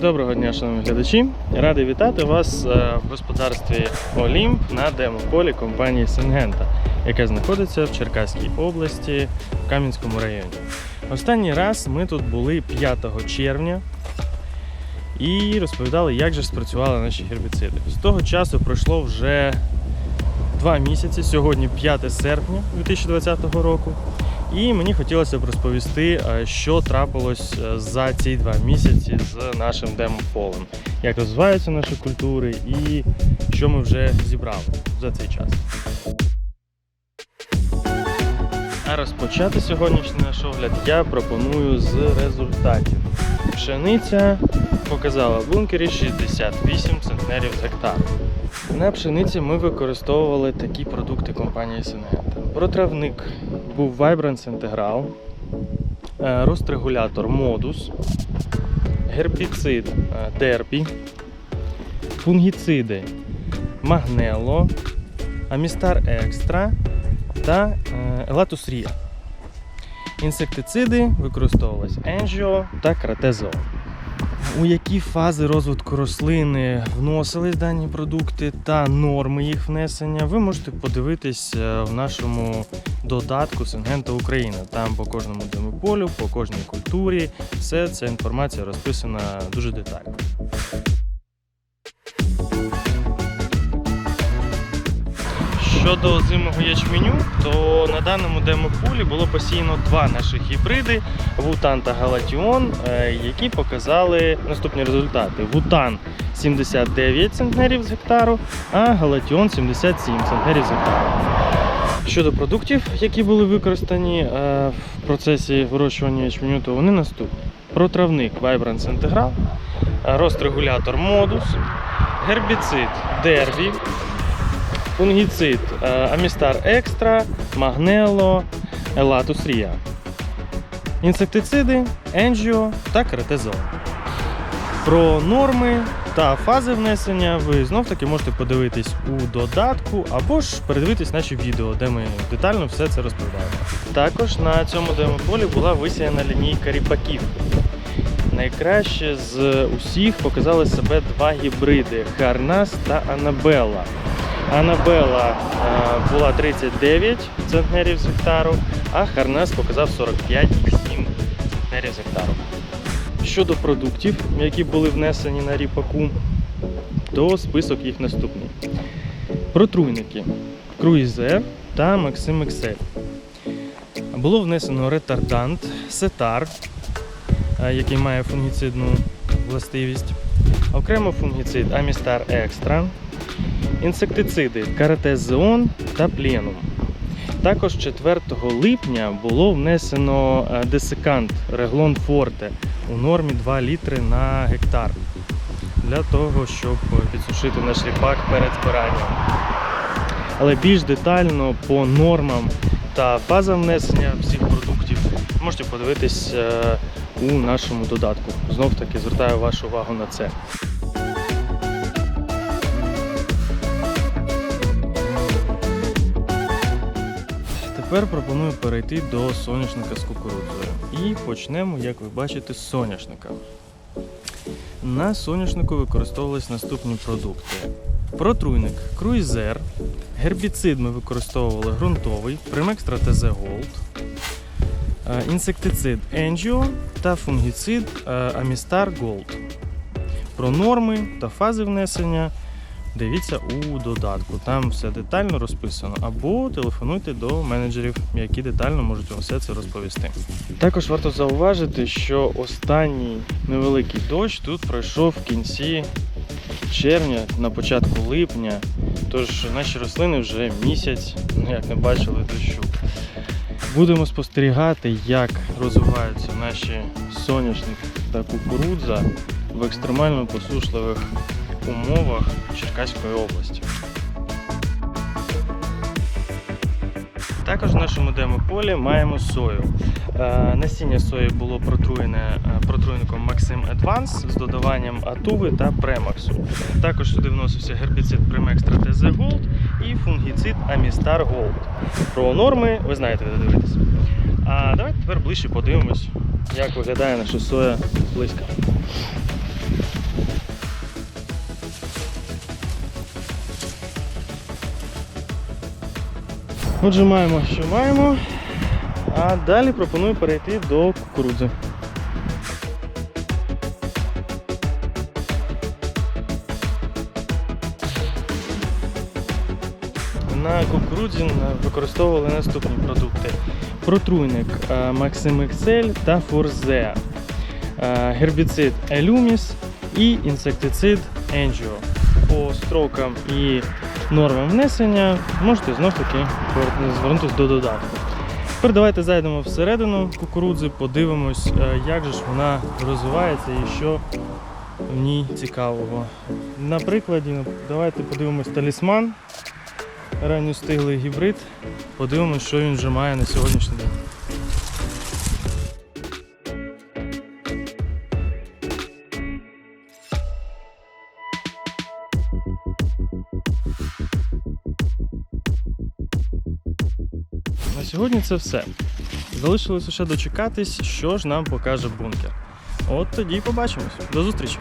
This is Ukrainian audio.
Доброго дня, шановні глядачі. Радий вітати вас е, в господарстві Олімп на демополі компанії Сингента, яка знаходиться в Черкаській області в Кам'янському районі. Останній раз ми тут були 5 червня і розповідали, як же спрацювали наші гербіциди. З того часу пройшло вже два місяці. Сьогодні 5 серпня 2020 року. І мені хотілося б розповісти, е, що трапилось е, за ці два місяці з нашим демополем, як розвиваються наші культури і що ми вже зібрали за цей час. А розпочати сьогоднішній наш огляд я пропоную з результатів. Пшениця показала в бункері 68 центнерів з гектару. На пшениці ми використовували такі продукти компанії Сингента. Протравник був Vibrance Integral, е, розтрегулятор Modus, гербіцид Derby, фунгіциди Магнело, Амістар Екстра та Елатус Рія. Інсектициди використовувалися Angio та Кратезол. У які фази розвитку рослини вносились дані продукти та норми їх внесення, ви можете подивитись е, в нашому додатку Сингента Україна. Там по кожному демополю, по кожній культурі, все ця інформація розписана дуже детально. Щодо озимого ячменю, то на даному демополі було посіяно два наші гібриди Вутан та Галатіон, е, які показали наступні результати. Вутан 79 центнерів з гектару, а Галатіон 77 центнерів з гектару. Щодо продуктів, які були використані е, в процесі вирощування ячменю, то вони наступні: протравник Vibrance Integral, е, розтрегулятор Modus, гербіцид Derby, фунгіцид е, Амістар Екстра, Магнело, Елатус Рія. Інсектициди Енджіо та Кретезол. Про норми та фази внесення ви знов таки можете подивитись у додатку або ж передивитись наші відео, де ми детально все це розповідаємо. Також на цьому демополі була висіяна лінійка ріпаків. Найкраще з усіх показали себе два гібриди Харнас та Анабелла. Анабела е, була 39 центнерів з гектару, а Харнес показав 45,7 центнерів з гектару. Щодо продуктів, які були внесені на ріпаку, то список їх наступний: протруйники Круїзер та Максим Ексель. Було внесено ретардант Сетар, е, який має фунгіцидну властивість. Окремо фунгіцид Амістар Екстра, інсектициди Каратезеон та Пленум. Також 4 липня було внесено е, десикант Реглон Форте у нормі 2 літри на гектар для того, щоб підсушити наш ріпак перед збиранням. Але більш детально по нормам та фазам внесення всіх продуктів можете подивитись е, у нашому додатку. Знов таки звертаю вашу увагу на це. Тепер пропоную перейти до соняшника з кукурудзою. І почнемо, як ви бачите, з соняшника. На соняшнику використовувались наступні продукти: протруйник Круїзер, гербіцид ми використовували ґрунтовий, Примекстра ТЗ Голд, е, інсектицид Енджіо та фунгіцид е, Амістар Голд. Про норми та фази внесення дивіться у додатку. Там все детально розписано. Або телефонуйте до менеджерів, які детально можуть вам все це розповісти. Також варто зауважити, що останній невеликий дощ тут пройшов в кінці червня, на початку липня. Тож наші рослини вже місяць ніяк не бачили дощу. Будемо спостерігати, як розвиваються наші соняшник та кукурудза в екстремально посушливих умовах Черкаської області. Також в нашому демополі маємо сою. Е, Насіння сої було протруєне е, протруйником Maxim Advance з додаванням атуви та премаксу. Також сюди вносився гербіцид Primextra TZ Gold і фунгіцид Amistar Gold. Про норми ви знаєте, де дивитися. А давайте тепер ближче подивимось, як виглядає наша соя близько. Отже, маємо, що маємо. А далі пропоную перейти до кукурудзи. На кукурудзі використовували наступні продукти: протруйник е, Maxim XL та Forze, е, гербіцид Elumis і інсектицид Angio. По строкам і нормам внесення можете знов таки звернутися до додатку. Тепер давайте зайдемо всередину кукурудзи, подивимось, е, як же ж вона розвивається і що в ній цікавого. На прикладі, ну, давайте подивимось талісман, ранньостиглий гібрид. Подивимось, що він вже має на сьогоднішній день. Сьогодні це все. Залишилось лише дочекатись, що ж нам покаже бункер. От тоді побачимось. До зустрічі!